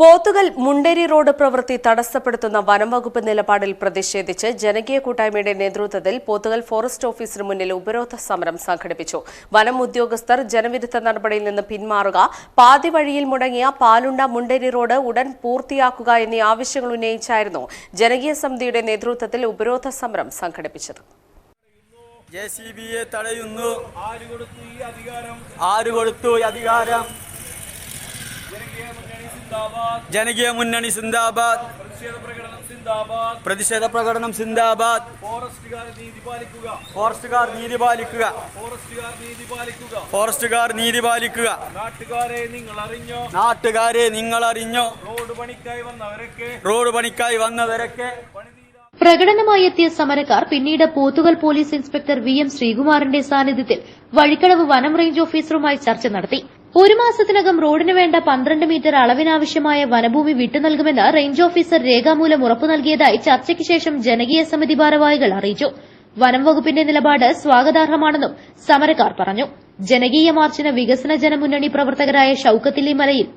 Pothukal Munderi road പ്രവൃത്തി തടസ്സപ്പെടുത്തുന്ന വനംവകുപ്പ് നിലപാടിൽ പ്രതിഷേധിച്ച് ജനകീയ കൂട്ടായ്മയുടെ നേതൃത്വത്തിൽ പോത്തുകൽ ഫോറസ്റ്റ് ഓഫീസിന് മുന്നിൽ ഉപരോധ സമരം സംഘടിപ്പിച്ചു. വനം ഉദ്യോഗസ്ഥർ ജനവിരുദ്ധ നടപടിയിൽ നിന്ന് പിന്മാറുക പാതി വഴിയിൽ മുടങ്ങിയ പാലുണ്ട മുണ്ടേരി റോഡ് ഉടൻ പൂർത്തിയാക്കുക എന്നീ ആവശ്യങ്ങൾ ഉന്നയിച്ചായിരുന്നു ജനകീയ സമിതിയുടെ നേതൃത്വത്തിൽ ഉപരോധ സമരം സംഘടിപ്പിച്ചത്. ജെ തടയുന്നു. ആര് കൊടുത്തു ഈ അധികാരം? ജനകീയ മുന്നണി സിന്ദാബാദ്. പ്രതിഷേധ പ്രകടനം സിന്ദാബാദ്. ഫോറസ്റ്റുകാർ നീതി പാലിക്കുക. ഫോറസ്റ്റുകാർ നീതി പാലിക്കുക. നാട്ടുകാരെ നിങ്ങൾ അറിഞ്ഞോ നാട്ടുകാരെ നിങ്ങൾ അറിഞ്ഞോ റോഡ് പണിക്കായി വന്നവരൊക്കെ. റോഡ് പണിക്കായി വന്നവരൊക്കെ. പ്രകടനമായി എത്തിയ സമരക്കാർ പിന്നീട് Pothukal police inspector V M ശ്രീകുമാറിന്റെ സാന്നിധ്യത്തിൽ വഴിക്കടവ് വനം റേഞ്ച് ഓഫീസറുമായി ചർച്ച നടത്തി. ഒരു മാസത്തിനകം റോഡിന് വേണ്ട പന്ത്രണ്ട് മീറ്റർ അളവിനാവശ്യമായ വനഭൂമി വിട്ടു നൽകുമെന്ന് റേഞ്ച് ഓഫീസർ രേഖാമൂലം ഉറപ്പു നൽകിയതായി ചർച്ചയ്ക്ക് ശേഷം ജനകീയ സമിതി ഭാരവാഹികൾ അറിയിച്ചു. വനം വകുപ്പിന്റെ നിലപാട് സ്വാഗതാർഹമാണെന്നും സമരക്കാർ പറഞ്ഞു. ജനകീയ മാർച്ചിന് വികസന ജനമുന്നണി പ്രവർത്തകരായ Shoukathali Malayil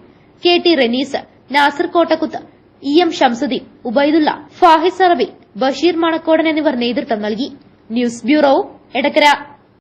K T Renees Nasar Kottakkuth E M Shamsuddin Ubaidulla Fahis Arabi Basheer Manakkodan എന്നിവർ നേതൃത്വം നൽകി. News bureau Edakkara.